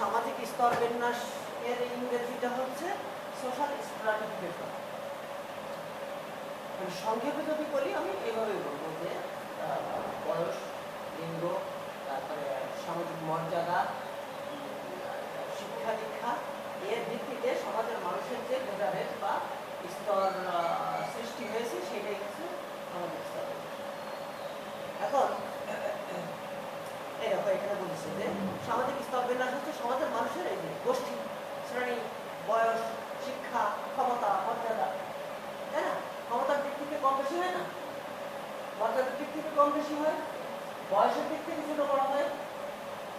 সামাজিক স্তর বিন্যাস এর ইংরেজিটা হচ্ছে সোশ্যাল স্ট্রাটিফিকেশন মানে সংক্ষেপে যদি বলি, আমি এভাবে বলব যে বয়স, লিঙ্গ, তারপরে সামাজিক মর্যাদা শিক্ষা দীক্ষা, এর ভিত্তিতে সমাজের মানুষের যে ভেদাভেদ বা স্তর সৃষ্টি হয়েছে, সেটাই হচ্ছে সামাজিক স্তর এখন এখানে বলেছে যে, সামাজিক স্তর বিন্যাস হচ্ছে সমাজের মানুষের এই যে গোষ্ঠী শ্রেণি বয়স শিক্ষা ক্ষমতা মর্যাদা তাই না ক্ষমতার দিক থেকে কম বেশি হয় না মর্যাদার দিক থেকে কম বেশি হয় বয়সের দিক থেকে ছোট বড় হয়,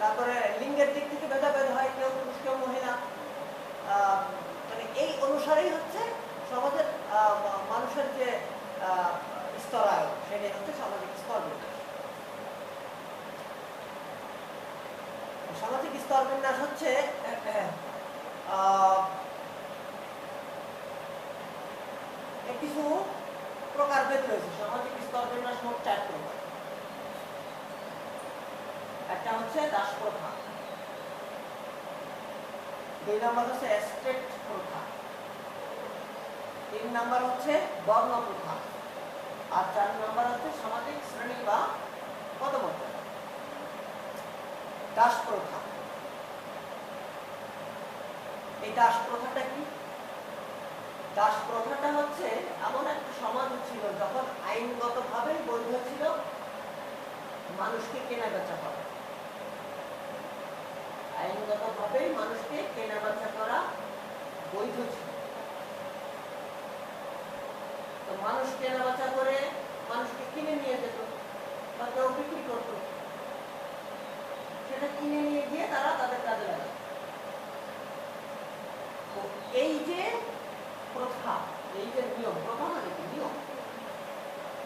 তারপরে লিঙ্গের দিক থেকে ভেদাভেদ হয়, কেউ পুরুষ, কেউ মহিলা। মানে এই অনুসারেই হচ্ছে সমাজের মানুষের যে স্তরায়ন সেটাই হচ্ছে সামাজিক স্তর সামাজিক স্তর বিন্যাস হচ্ছে কিছু প্রকারভেদ রয়েছে। সামাজিক স্তর বিন্যাস মোট চার প্রকার। একটা হচ্ছে দাস প্রথা দুই নম্বর হচ্ছে এস্টেট প্রথা। তিন নম্বর হচ্ছে বর্ণ প্রথা আর চার নম্বর হচ্ছে সামাজিক শ্রেণি বা পদমর্যাদা। দাস প্রথা এই দাস প্রথাটা কি? দাস প্রথাটা হচ্ছে এমন একটা সমাজ ছিল যখন আইনগতভাবে বৈধ ছিল, মানুষকে কেনা বেচা করা। আইনগতভাবে মানুষকে করা বৈধ ছিল। তো মানুষ করে মানুষকে কিনে নিয়ে যেত বা কেউ বিক্রি করতো। সেটা কিনে নিয়ে গিয়ে তারা তাদের কাজে লাগাত। তো এই যে প্রথা, এই যে নিয়ম, প্রথা মানে কি নিয়ম?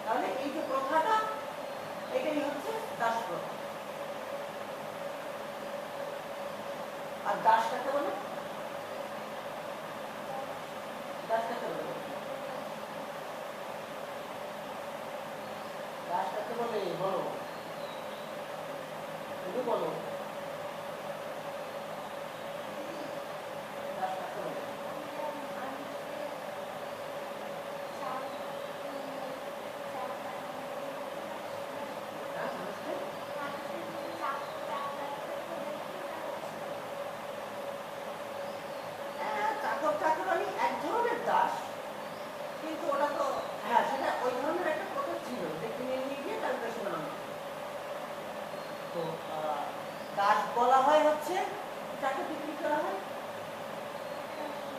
তাহলে এই যে প্রথাটা, এটাই হচ্ছে দাস প্রথা। আর দাস কাকে বলে? দাস কাকে বলে? দাস কাকে বলে? বলো। তুমি বলো দাস কাকে বলে হ্যাঁ মানুষকে হ্যাঁ, চাকর চাকরানি এক ধরনের দাস কিন্তু ওটা তো হ্যাঁ সেটা ওই ধরনের একটা প্রথা ছিল যে কিনে নিয়ে গিয়ে তার দেশে বানানো তো আহ, দাস বলা হয় হচ্ছে যাকে বিক্রি করা হয়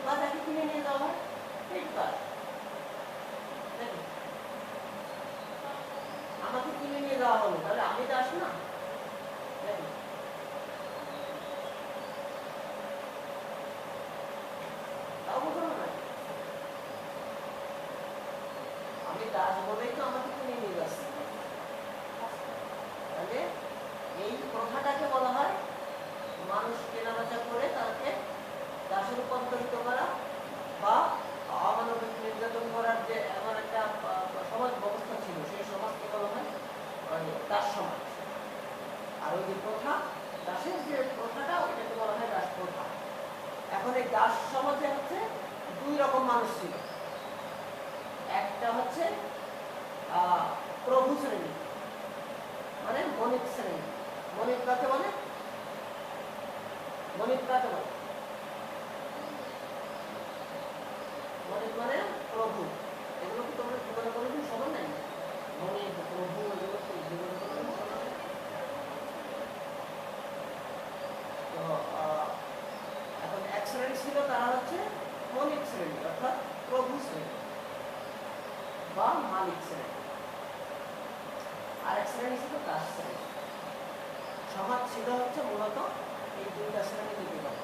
বা যাকে কিনে নিয়ে যাওয়া হয় সেই দাস দেখো, আমাকে কিনে নিয়ে যাওয়া হলো তাহলে আমি দাস না দেখো। তাও বোঝানো না আমি দাস বলেই তো আমাকে কিনে নিয়ে যাচ্ছি তাহলে এই প্রথাটাকে বলা হয়, মানুষ কেনাবেচা করে তাকে দাসে রূপান্তরিত করা বা অমানবিক নির্যাতন করার যে এমন একটা সমাজ ব্যবস্থা ছিল, সেই সমাজকে বলা হয় ওই দাস সমাজ। আর ওই যে প্রথা, দাসের যে প্রথাটা, ওইটাকে বলা হয় দাস প্রথা এখন এই দাস সমাজে হচ্ছে দুই রকম মানুষ ছিল। একটা হচ্ছে প্রভু শ্রেণি মানে মনিক শ্রেণি। মনিক কাকে বলে? মনিক কাকে বলে মনিক মানে প্রভু এগুলো কি তোমরা জীবনে কোনোদিন শোনো নাই মনিক প্রভু এগুলো কি জীবনে কোনোদিন শোনো নাই? তো আহ, এখন এক শ্রেণি ছিল তারা হচ্ছে মনিক শ্রেণি অর্থাৎ প্রভু শ্রেণি বা মালিক শ্রেণি আর এক শ্রেণি ছিল দাস শ্রেণি সমাজ ছিল হচ্ছে মূলত এই দুইটা শ্রেণি বিভাগ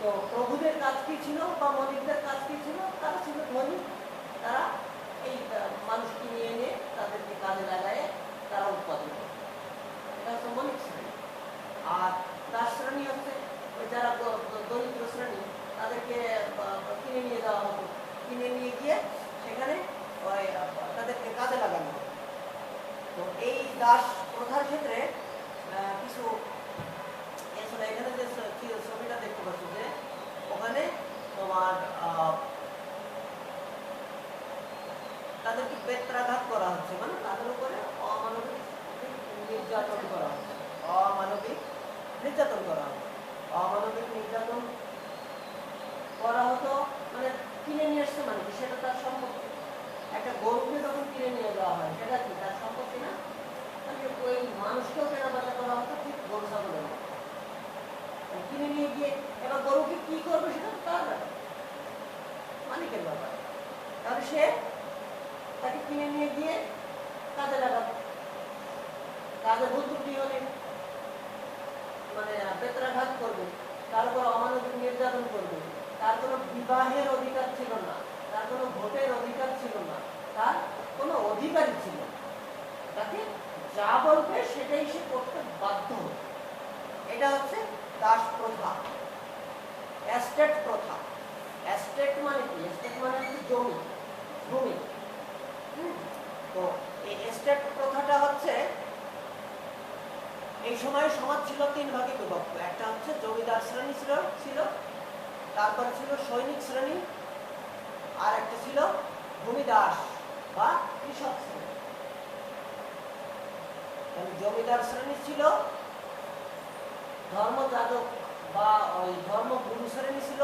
তো প্রভুদের কাজ কি ছিল বা মনিকদের কাজ কি ছিল? তারা ছিল ধনী। তারা এই মানুষকে নিয়ে এনে তাদেরকে কাজে লাগায় তারা উৎপাদন করে এটা হচ্ছে মনিক শ্রেণি। আর দাস শ্রেণি হচ্ছে যারা দরিদ্র শ্রেণি, তাদেরকে কিনে নিয়ে যাওয়া হতো। কিনে নিয়ে গিয়ে সেখানে তাদেরকে কাজে লাগানো হতো। তো এই দাস প্রথার ক্ষেত্রে কিছু এ এখানে যে ছবিটা দেখতে পাচ্ছ যে ওখানে, তোমার তাদেরকে বেত্রাঘাত করা হচ্ছে মানে তাদের উপরে অমানবিক নির্যাতন করা হচ্ছে। অমানবিক নির্যাতন করা হচ্ছে। অমানবিক নির্যাতন করা হতো মানে কিনে নিয়ে আসছে মানে সেটা তার সম্পত্তি। একটা গরুকে যখন কিনে নিয়ে যাওয়া হয়, সেটা কি? তার সম্পত্তি না? ওই মানুষকেও কেনা বেচা করা হতো, ঠিক গরু ছাগলের কিনে নিয়ে গিয়ে এবার গরুকে কি করবে সেটা তার তাহলে সে তাকে কিনে নিয়ে গিয়ে কাজে কাজে হলে মানে বেতরাঘাত করবে। অমানবিক নির্যাতন করবে। তার কোনো বিবাহের অধিকার ছিল না। তার কোনো ভোটের অধিকার ছিল না। তার কোনো অধিকারই ছিল তাকে যা বলবে সেটাই সে করতে বাধ্য এটা হচ্ছে দাস প্রথা এস্টেট প্রথা। এস্টেট মানে কি? এস্টেট মানে হচ্ছে জমি, ভূমি। তো এই এস্টেট প্রথাটা হচ্ছে, এই সময় সমাজ ছিল তিন ভাগে বিভক্ত। একটা হচ্ছে জমিদার শ্রেণি ছিল ছিল, তারপরে ছিল সৈনিক শ্রেণি, আর একটা ছিল ভূমিদাস বা কৃষক শ্রেণি। জমিদার শ্রেণি ছিল ধর্মযাজক বা ওই ধর্মগুরু শ্রেণি ছিল,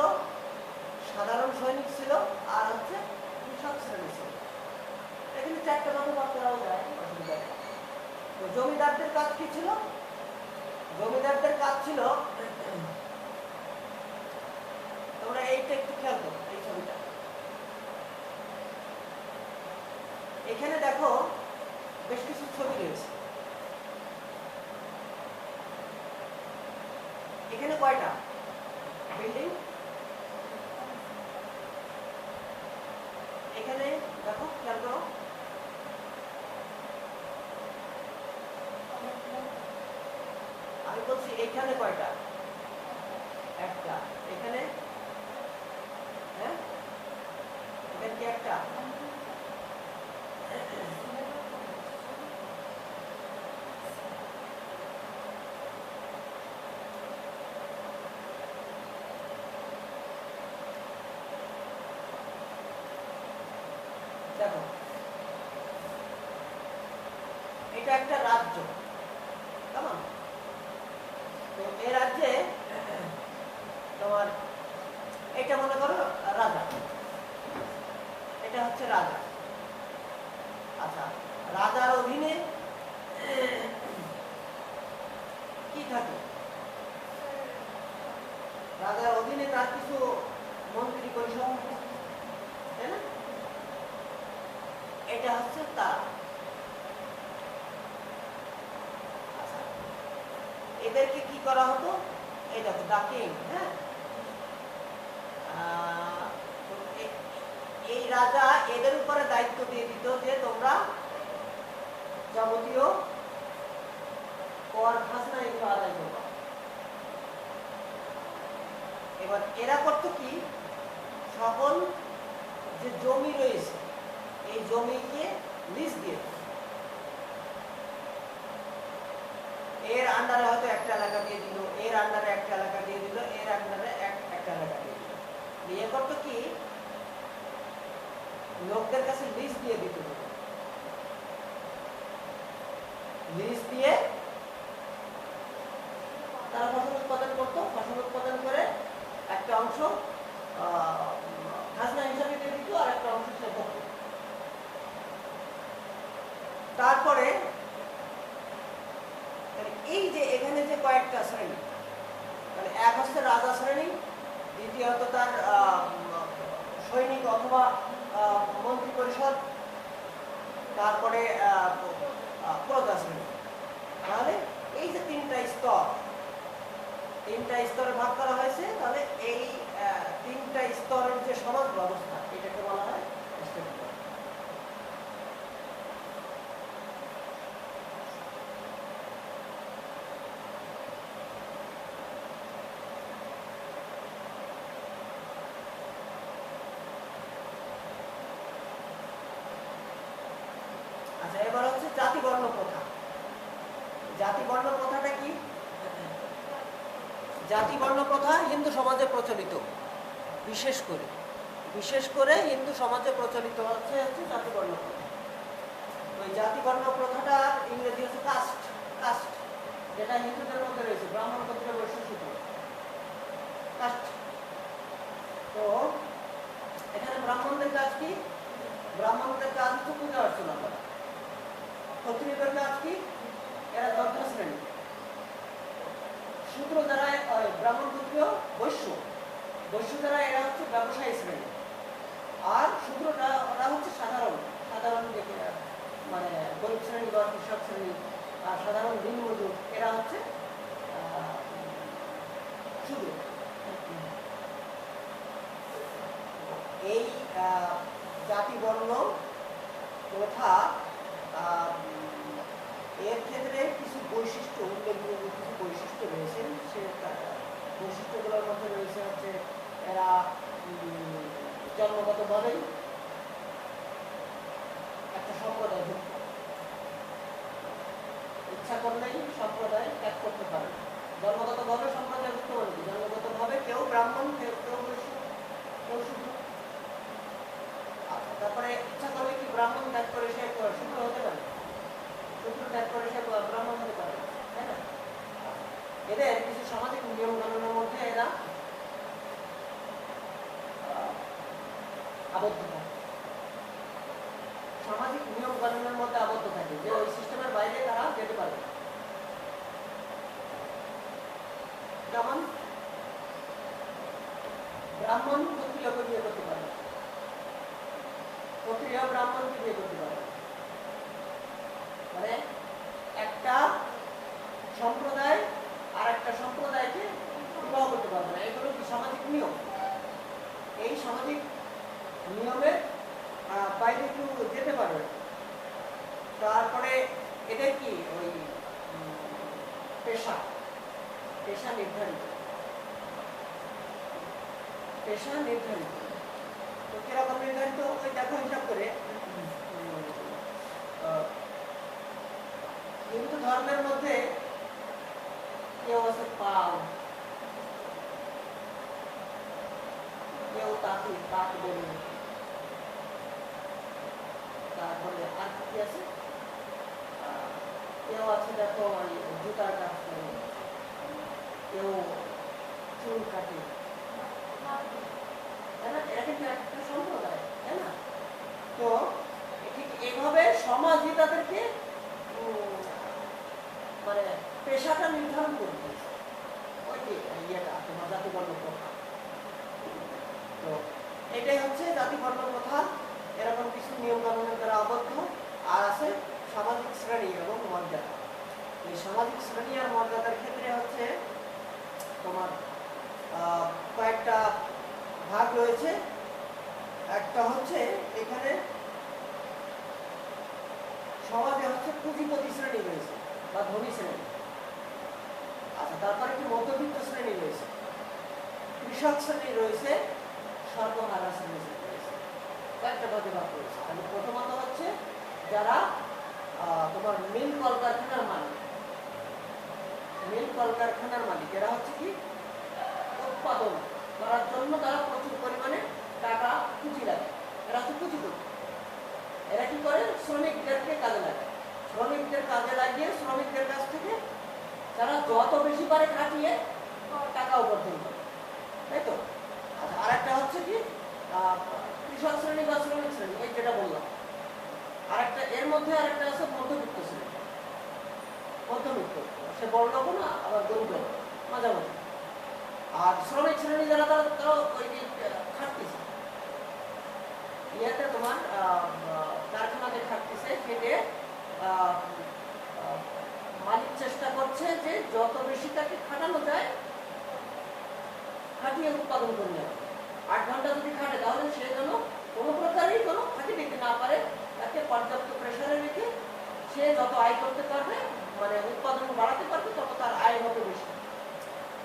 সাধারণ সৈনিক ছিল, আর হচ্ছে কৃষক শ্রেণি ছিল। এখানে চারটে ভাগে ভাগ করাও যায় অসুবিধা তো জমিদারদের কাজ কি ছিল? জমিদারদের কাজ ছিল, তোমরা এইটা একটু খেয়াল করো, এই ছবিটা। এখানে দেখো, বেশ কিছু ছবি রয়েছে। এখানে কয়টা? বিল্ডিং এখানে দেখো, খেয়াল করো। আমি বলছি, এখানে কয়টা? একটা। এখানে? হ্যাঁ? এখানে কি একটা? দেখো। এটা একটা রাজ্য। কেমন? তো এই রাজ্যে তোমার, এটা মনে করো রাজা। এটা হচ্ছে রাজা। আচ্ছা রাজার অধীনে কি থাকে? রাজার অধীনে তার কিছু মন্ত্রী পরিষদ থাকে তাই না এটা হচ্ছে তার। আচ্ছা। এদেরকে কি করা হতো? ডাকিং হ্যাঁ? এই রাজা এদের উপরে দায়িত্ব দিয়ে দিত যে তোমরা যাবতীয় কর খাজনা এগুলো আদায় করবা। এবার এরা করতো কি? সকল যে জমি রয়েছে এই জমিকে লিজ দিয়ে এর আন্ডারে হয়তো একটা এলাকা দিয়ে দিল, এর আন্ডারে একটা এলাকা দিয়ে দিল, এর আন্ডারে এক- একটা এলাকা দিয়ে দিল। বিয়ে করতো কি? লোকদের কাছে লিজ দিয়ে দিত লিজ দিয়ে তারা ফসল উৎপাদন করতো ফসল উৎপাদন করে একটা অংশ আহ, খাজনা হিসাবে দিয়ে দিত আর একটা অংশ সে ভোগ করতো। তারপরে তাহলে এই যে এখানে যে কয়েকটা শ্রেণি। মানে এক হচ্ছে রাজা শ্রেণি, দ্বিতীয়ত তার সৈনিক অথবা মন্ত্রী পরিষদ, তারপরে প্রজা শ্রেণি। তাহলে এই যে তিনটা স্তর, তিনটা স্তরে ভাগ করা হয়েছে, তাহলে এই তিনটা স্তরের যে সমাজ ব্যবস্থা, এটাকে বলা হয় state government। আচ্ছা এবার হচ্ছে জাতি বর্ণ প্রথা জাতি বর্ণ প্রথাটা কি? জাতি বর্ণ প্রথা হিন্দু সমাজে প্রচলিত। বিশেষ করে। বিশেষ করে হিন্দু সমাজে প্রচলিত হচ্ছে হচ্ছে জাতি বর্ণ প্রথা ওই জাতি বর্ণ প্রথাটা ইংরেজি হচ্ছে কাস্ট। কাস্ট, যেটা হিন্দুদের মধ্যে রয়েছে, ব্রাহ্মণ ক্ষত্রিয় বৈশ্য কাস্ট। তো এখানে ব্রাহ্মণদের কাজ কি? ব্রাহ্মণদের কাজ হচ্ছে পূজা অর্চনা করা। ক্ষত্রিয়দের কাজ কি এরা দগ্ধ শ্রেণি। শূদ্র দ্বারা ব্রাহ্মণ ক্ষত্রিয় বৈশ্য। বৈশ্য দ্বারা এরা হচ্ছে ব্যবসায়ী শ্রেণি। আর শূদ্রটা ওরা হচ্ছে সাধারণ। সাধারণ মানে গরিব শ্রেণি বা কৃষক শ্রেণি আর সাধারণ দিনমজুর এরা হচ্ছে শূদ্র এই জাতি বর্ণ প্রথা এর ক্ষেত্রে কিছু বৈশিষ্ট্য উল্লেখযোগ্য কিছু বৈশিষ্ট্য রয়েছে সে বৈশিষ্ট্যগুলোর মধ্যে রয়েছে হচ্ছে এরা জন্মগতভাবেই একটা সম্প্রদায় ইচ্ছা করলেই সম্প্রদায় ত্যাগ করতে পারে। জন্মগতভাবে সম্প্রদায় যুক্ত মানে কি? জন্মগতভাবে কেউ ব্রাহ্মণ কেউ কেউ আচ্ছা, তারপরে ইচ্ছা করলে কি ব্রাহ্মণ ত্যাগ করে সে শুক্র হতে পারে? ব্রাহ্মণ এদের কিছু সামাজিক নিয়ম মধ্যে এরা সামাজিক নিয়ম মধ্যে আবদ্ধ থাকে, যে ওই সিস্টেমের বাইরে তারা পারবে ব্রাহ্মণ ক্ষত্রিয়কে বিয়ে করতে পারে। ক্ষত্রিয় ব্রাহ্মণকে বিয়ে করতে পারে না। মানে একটা সম্প্রদায় আর একটা সম্প্রদায়কে বিবাহ করতে পারবে না এগুলো কি সামাজিক নিয়ম এই সামাজিক নিয়মের আহ, বাইরে কেউ যেতে পারবে না। তারপরে এদের কি ওই উম, পেশা পেশা নির্ধারিত পেশা নির্ধারিত তো কীরকম নির্ধারিত ওই দেখো হিসাব করে। হিন্দু ধর্মের মধ্যে কেউ আছে পাল কেউ তাঁতি তাঁত বলে তারপরে আর কি আছে? কেউ আছে, দেখো জুতার কাজ করে। কেউ চুল কাটে। তো ঠিক এইভাবে সমাজই তাদেরকে মানে পেশাটা নির্ধারণ করে দিয়েছে। ওই যে ইয়েটা তোমার জাতি বর্ণ প্রথা। তো এটাই হচ্ছে জাতি বর্ণ প্রথা। এরকম কিছু নিয়ম কানুনের দ্বারা আবদ্ধ আর আছে সামাজিক শ্রেণি এবং মর্যাদা। এই সামাজিক শ্রেণি আর মর্যাদার ক্ষেত্রে হচ্ছে তোমার আহ, কয়েকটা ভাগ রয়েছে। একটা হচ্ছে এখানে সমাজে হচ্ছে পুঁজিপতি শ্রেণি রয়েছে, বা ধনী শ্রেণি। আচ্ছা তারপরে কি মধ্যবিত্ত শ্রেণি রয়েছে। কৃষক শ্রেণি রয়েছে সর্বহারা শ্রেণি রয়েছে। কয়েকটা ভাগে ভাগ রয়েছে। তাহলে প্রথমত হচ্ছে যারা তোমার মিল কলকারখানার মালিক। মিল কলকারখানার মালিক, এরা হচ্ছে কি? উৎপাদন করার জন্য তারা প্রচুর পরিমাণে টাকা পুঁজি লাগে এরা তো পুঁজি পুঁজিপতি এরা কি করে? শ্রমিকদেরকে কাজে লাগায় শ্রমিকদের কাজে লাগিয়ে শ্রমিকদের কাছ থেকে তারা যত বেশি পারে খাটিয়ে টাকা উপার্জন করে। তাই তো? আচ্ছা আরেকটা হচ্ছে কি? কৃষক শ্রেণি বা শ্রমিক শ্রেণি, এই যেটা বললাম। আরেকটা, এর মধ্যে আরেকটা আছে মধ্যবিত্ত শ্রেণি। মধ্যবিত্ত। সে বড় লোক না, আবার গরিব লোক। মাঝামাঝি। আর শ্রমিক যারা তারা তারা ওই আহ, খাটতেছে। তোমার কারখানাতে খাটতেছে খেটে মালিক চেষ্টা করছে যে যত বেশি তাকে খাটানো যায় খাটিয়ে উৎপাদন করে নেওয়া আট ঘণ্টা যদি খাটে তাহলে সে যেন কোনো কোনো ফাঁকি দিতে না পারে তাকে পর্যাপ্ত প্রেশারে রেখে সে যত আয় করতে পারবে মানে উৎপাদন বাড়াতে পারবে তত তার আয় হবে বেশি।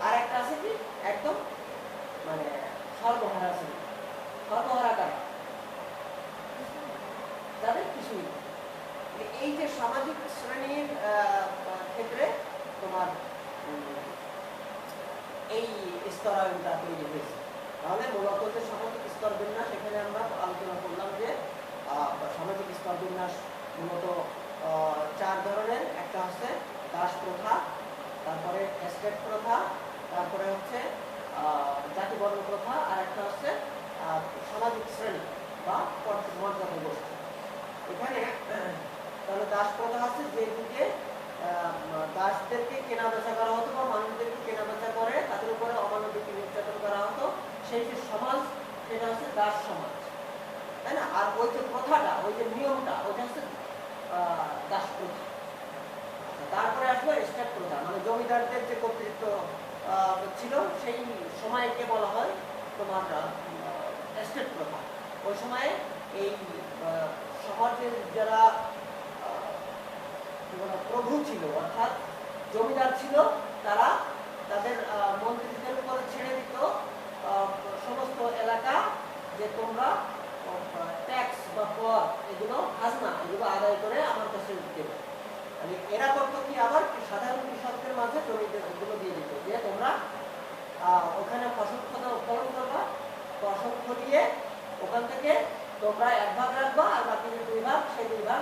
আর একটা আছে কি? একদম মানে সর্বহারা আছে। সর্বহারা কারা যাদের কিছুই এই যে সামাজিক শ্রেণির ক্ষেত্রে তোমার উম, প্যাটার্নটা তৈরি হয়েছে। তাহলে মূলত যে সামাজিক স্তর বিন্যাস এখানে আমরা আলোচনা করলাম যে সামাজিক স্তর বিন্যাস মূলত চার ধরনের। একটা হচ্ছে দাস প্রথা তারপরে এস্টেট প্রথা তারপরে হচ্ছে জাতিবর্ণ প্রথা আর একটা হচ্ছে সামাজিক শ্রেণি বা মর্যাদা গোষ্ঠী। এখানে তাহলে দাস প্রথা আছে যে যুগে দাসদেরকে কেনা বেচা করা হতো বা মানুষদেরকে কেনা বেচা করে তাদের উপরে অমানবিক নির্যাতন করা হতো সেই যে সমাজ সেটা হচ্ছে দাস সমাজ। তাই না? আর ওই যে প্রথাটা ওই যে নিয়মটা ওইটা হচ্ছে দাস প্রথা। আচ্ছা, তারপরে আসলো স্টেট প্রথা মানে জমিদারদের যে কর্তৃত্ব ছিল, সেই সময়কে বলা হয় তোমার স্টেট প্রথা ওই সময়ে এই সমাজের যারা প্রভু ছিল, অর্থাৎ জমিদার ছিল, তারা তাদের মন্ত্রীদের উপরে ছেড়ে দিত সমস্ত এলাকা যে তোমরা ট্যাক্স বা কর, এগুলো, খাজনা, এগুলো আদায় করে আমার কাছে দেবে মানে এরা করতো কি আবার সাধারণ কৃষকদের মাঝে এগুলো দিয়ে দিত, যে তোমরা ওখানে ফসল ফলন করবা, ফসল ফলিয়ে ওখান থেকে তোমরা এক ভাগ রাখবা আর বাকি যে দুই ভাগ, সেই দুই ভাগ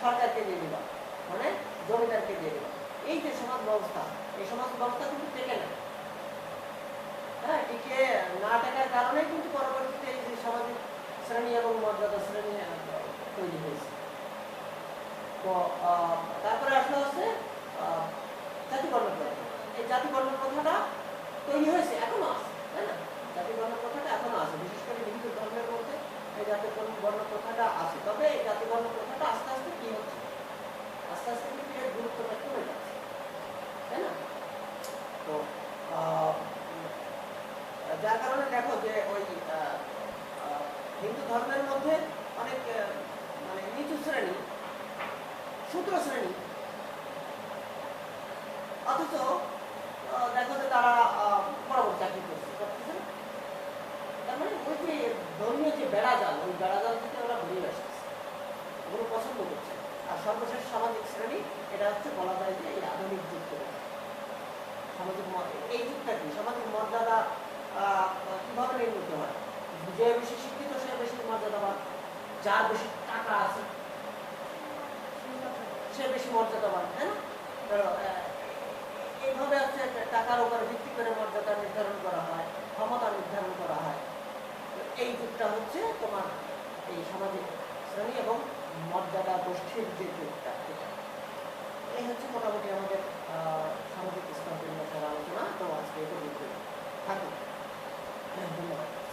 সরকারকে দিয়ে দিবা মানে জমিদারকে দিয়ে দিবা। এই যে সমাজ ব্যবস্থা, এই সমাজ ব্যবস্থা কিন্তু টেকে না। হ্যাঁ টিকে না টাকার কারণে কিন্তু পরবর্তীতে এই যে সামাজিক শ্রেণি এবং মর্যাদা শ্রেণি তৈরি হয়েছে। তো তারপরে আসলে হচ্ছে আহ, জাতিকর্ণ প্রথা। এই জাতিকর্ণ প্রথাটা তৈরি হয়েছে এখনও আছে তাই না? জাতিকর্ণ প্রথাটা এখনও আছে বিশেষ করে হিন্দু ধর্মের মধ্যে এই জাতিকর্ণ বর্ণ প্রথাটা আছে। তবে এই জাতিকর্ণ প্রথাটা আস্তে আস্তে কি হচ্ছে? আস্তে আস্তে কিন্তু এর গুরুত্বটা কমে যাচ্ছে তাই না? তো যার কারণে দেখো যে ওই হিন্দু ধর্মের মধ্যে অনেক মানে নিচু শ্রেণি শূদ্র শ্রেণি। অথচ দেখো যে তারা বড় চাকরি করছে তার মানে ওই যে ধর্মীয় যে ওই থেকে ওরা আসতেছে। ওগুলো পছন্দ করছে। আর সর্বশেষ সামাজিক শ্রেণি, এটা হচ্ছে বলা যায় যে এই আধুনিক যুগ সামাজিক এই যুগটা কি? সামাজিক মর্যাদা কীভাবে নির্মিত হয়? যে বেশি শিক্ষিত, সে বেশি মর্যাদাবান। যার বেশি টাকা আছে মর্যাদাবান তাই না? ধরো এইভাবে আছে টাকার উপর ভিত্তি করে মর্যাদা নির্ধারণ করা হয়, ক্ষমতা নির্ধারণ করা হয়। এই যুগটা হচ্ছে তোমার এই সামাজিক শ্রেণি এবং মর্যাদা গোষ্ঠীর যে যুগটা এই হচ্ছে মোটামুটি আমাদের সামাজিক স্তম্ভের আলোচনা। তো আজকে এটা থাকুন হ্যাঁ, ধন্যবাদ।